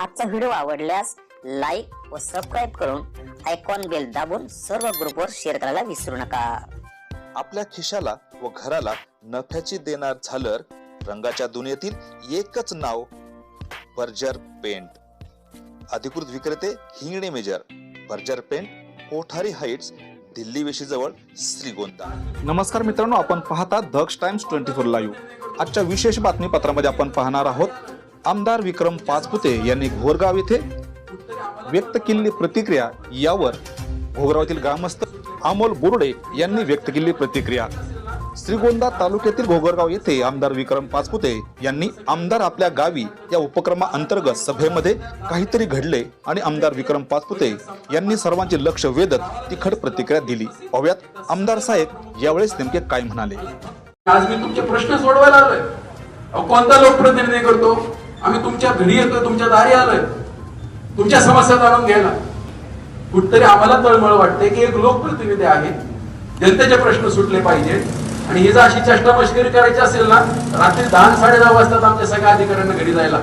आजचा व्हिडिओ आवडल्यास लाईक व सबस्क्राईब करून आयकॉन बेल दाबून सर्व ग्रुपवर शेअर करायला विसरू नका. आपल्या खिशाला व घराला नफ्याची देणार झालर रंगाच्या दुनियेतील एकच नाव बर्जर पेंट अधिकृत विक्रेते Hingane major Berger paint Kothari heights Delhi वेशीजवळ Shrigonda. नमस्कार मित्रांनो आपण पाहता Daksh times twenty four live आजच्या विशेष बातमीपत्रामध्ये आपण पाहणार आहोत आमदार विक्रम पाचपुते यांनी घोरगाव येथे व्यक्त केलेली प्रतिक्रिया यावर घोगरावातील ग्रामस्थ अमोल बोर्डे यांनी व्यक्त केलेली प्रतिक्रिया. श्रीगोंदा तालुक्यातील घोगरगाव येथे आमदार विक्रम पाचपुते यांनी आमदार आपल्या गावी या उपक्रमा अंतर्गत सभेमध्ये काहीतरी घडले आणि आमदार विक्रम पाचपुते यांनी सर्वांचे लक्ष वेधत तिखट प्रतिक्रिया दिली. पाहुयात आमदार साहेब यावेळेस नेमके काय म्हणाले? आज मी तुमचे प्रश्न सोडवायला आलोय. कोणता लोकप्रतिनिधी करतो आम्ही तुमच्या घरी येतोय तुमच्या दारी आलोय. तुमच्या समस्या जाणून घ्यायला. कुठतरी आम्हाला तळमळ वाटते की एक लोकप्रतिनिधी आहे. जनतेचे प्रश्न सुटले पाहिजेत आणि ही जर अशी चष्टा मश्करी करायची असेल ना रात्री दहा साडे दहा वाजतात आमच्या सगळ्या अधिकाऱ्यांना घरी जायला.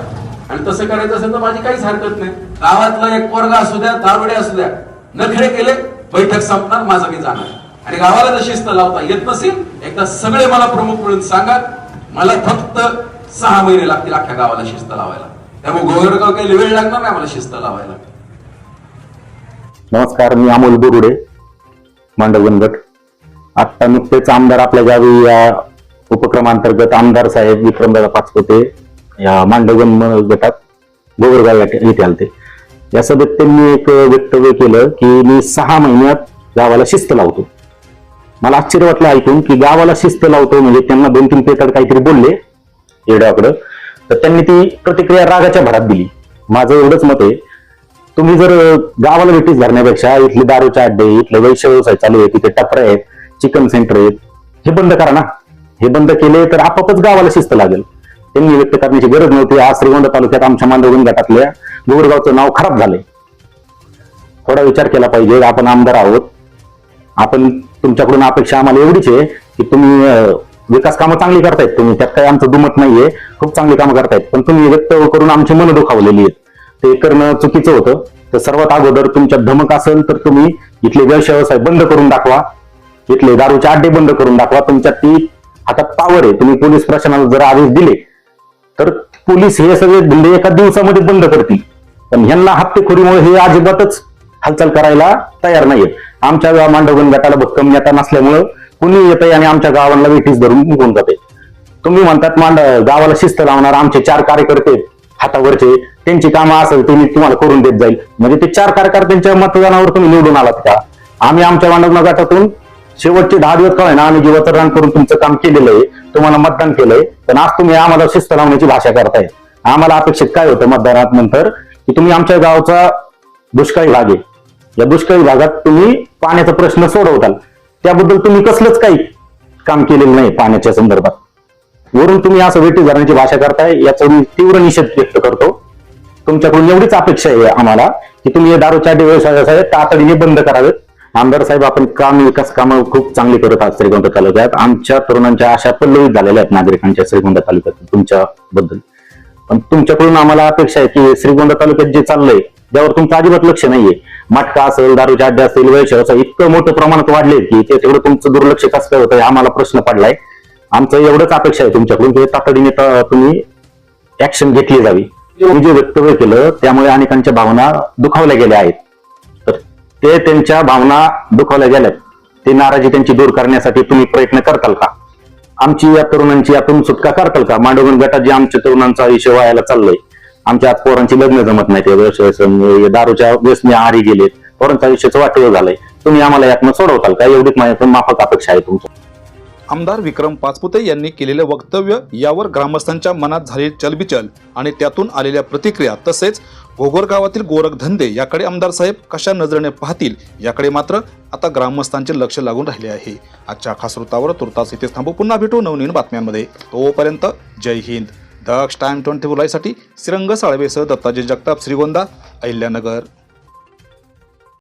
आणि तसं करायचं असेल तर माझी काहीच हरकत नाही. गावातला एक पोरगा असू द्या दारुडे असू द्या नखरे केले बैठक संपणार माझं मी जाणार. आणि गावाला जर शिस्त लावता येत नसेल एकदा सगळे मला प्रमुख म्हणून सांगा. मला फक्त सहा महिने लागतील अख्ख्या गावाला शिस्त लावायला. त्यामुळे गोगरगाव काही वेळ लागणार नाही आम्हाला शिस्त लावायला. नमस्कार मी अमोल बोरुडे मांडवगण गट आता नुकतेच आमदार आपल्या गावी या उपक्रमांतर्गत आमदार साहेब विक्रमदादा पाचपोते या मांडवगण गटात गोवरगाव येथे आलते. या सभेत त्यांनी एक वक्तव्य केलं की मी सहा महिन्यात गावाला शिस्त लावतो. मला आश्चर्य वाटलं ऐकून की गावाला शिस्त लावतो म्हणजे त्यांना दोन तीन पेकर काहीतरी बोलले. येड्याकडं तर त्यांनी ती प्रतिक्रिया रागाच्या भरात दिली. माझं एवढंच मत आहे. तुम्ही जर गावाला भेटीस धरण्यापेक्षा इथले दारूचे अड्डे इथले वैश्य व्यवसाय चालू आहे तिथे टपरे आहेत चिकन सेंटर आहेत हे बंद करा ना. हे बंद केले तर आपापच गावाला शिस्त लागेल. त्यांनी व्यक्त करण्याची गरज नव्हती. आज श्रीगोंदा तालुक्यात आमच्या मांडवगण गटातल्या गोरगावचं नाव खराब झालंय. थोडा विचार केला पाहिजे. आपण आमदार आहोत. आपण तुमच्याकडून अपेक्षा आम्हाला एवढीच आहे की तुम्ही विकास कामं चांगली करतायत तुम्ही त्यात काही आमचं दुमत नाहीये. खूप चांगली कामं करतायत. पण तुम्ही व्यक्त करून आमची मन दुखावलेली आहेत. ते करणं चुकीचं होतं. तर सर्वात अगोदर तुमच्यात धमक असेल तर तुम्ही इथले व्यवसाय बंद करून दाखवा. इथले दारूचे अड्डे बंद करून दाखवा. तुमच्यात ती हातात पावर आहे. तुम्ही पोलीस प्रशासनाला जर आदेश दिले तर पोलीस हे सगळे धंदे एका दिवसामध्ये बंद करतील. पण ह्यांना हप्तेखोरीमुळे हे अजिबातच हालचाल करायला तयार नाहीयेत. आमच्या मांडवगण गटाला भक्कम नेता नसल्यामुळं कुणी येतंय आणि आमच्या गावाला वेठीस धरून निघून जाते. तुम्ही म्हणतात मांड गावाला शिस्त लावणार आमचे चार कार्यकर्ते हातावरचे त्यांची कामं असेल तुम्ही तुम्हाला करून देत जाईल. म्हणजे ते चार कार्यकर्त्यांच्या मतदानावर तुम्ही निवडून आलात का? आम्ही आमच्या मांडवगण गटातून शेवटचे दहा दिवस काय ना आम्ही जीवाचं रान करून तुमचं काम केलेलं आहे तुम्हाला मतदान केलंय पण आज तुम्ही आम्हाला शिस्त लावण्याची भाषा करताय. आम्हाला अपेक्षित काय होतं मतदानात नंतर? की तुम्ही आमच्या गावचा दुष्काळी भाग आहे. या दुष्काळी भागात तुम्ही पाण्याचा प्रश्न सोडवताल. त्याबद्दल तुम्ही कसलंच काही काम केलेलं नाही पाण्याच्या संदर्भात. वरून तुम्ही असं वेटी धरण्याची भाषा करताय याचा मी तीव्र निषेध व्यक्त करतो. तुमच्याकडून एवढीच अपेक्षा आहे आम्हाला की तुम्ही हे दारूच्या व्यवसाय तातडीने बंद करावेत. आमदार साहेब आपण काम विकास कामं खूप चांगली करत आहात श्रीगोंदा तालुक्यात. आमच्या तरुणांच्या आशा पल्लवित झालेल्या आहेत नागरिकांच्या श्रीगोंदा तालुक्यात तुमच्याबद्दल. पण तुमच्याकडून आम्हाला अपेक्षा आहे की श्रीगोंदा तालुक्यात जे चाललंय त्यावर तुमचं अजिबात लक्ष नाहीये. मटका असेल दारूच्या अड्डे असेल व्यवसाय असेल इतकं मोठं प्रमाणात वाढले की ते तेवढं तुमचं दुर्लक्ष कसं काय होतं आम्हाला प्रश्न पडलाय. आमचं एवढंच अपेक्षा आहे तुमच्याकडून की तातडीने तुम्ही ऍक्शन घेतली जावी. तुम्ही जे वक्तव्य केलं त्यामुळे अनेकांच्या भावना दुखावल्या गेल्या आहेत. तर ते त्यांच्या भावना दुखावल्या गेल्यात. ते नाराजी त्यांची दूर करण्यासाठी तुम्ही प्रयत्न करताल का? आमची या तरुणांची यातून सुटका करताल का? मांडवगण गटात जे आमच्या तरुणांचा आयुष्य व्हायला चाललंय आमच्या आज पोरांची लग्न जमत नाही व्यवसाय दारूच्या व्यसने आहारी गेलेत. पोरांचं आयुष्याचं वाटव झालंय. तुम्ही आम्हाला यातनं सोडवताल का? एवढीच माझ्यातून माफक अपेक्षा आहे तुमचं. आमदार विक्रम पाचपुते यांनी केलेलं वक्तव्य यावर ग्रामस्थांच्या मनात झालेली चलबिचल आणि त्यातून आलेल्या प्रतिक्रिया तसेच घोगोर गावातील गोरखधंदे याकडे आमदार साहेब कशा नजरेने पाहतील याकडे मात्र आता ग्रामस्थांचे लक्ष लागून राहिले आहे. आजच्या खास वृत्तावर तुर्तास इथेच थांबू. पुन्हा भेटू नवनवीन बातम्यांमध्ये. तोपर्यंत जय हिंद. दक्ष टाइम ट्वेंटी साठी श्रीरंग साळवेसह दत्ताजी जगताप श्रीगोंदा अहिल्यानगर.